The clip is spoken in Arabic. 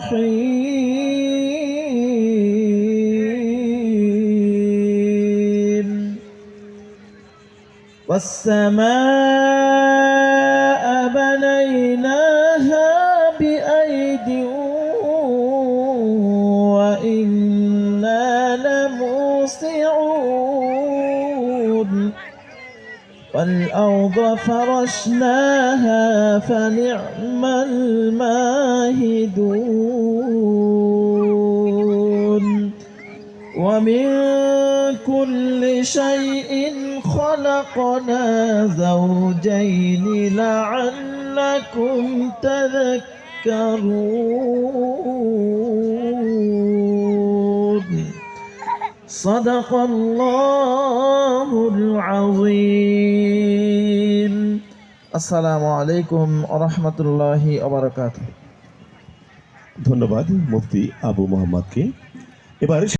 الرحيم. والسماء بنيناها بأيد وإنا لموسعون. والأرض فرشناها فنعم الماهدون. ومن كل شيء خلقنا زوجين لعلكم تذكرون. صدق الله আসসালামু আলাইকুম রহমতুল্লাহি আবরকাত ধন্যবাদ মুফতি আবু মোহাম্মদকে। এবার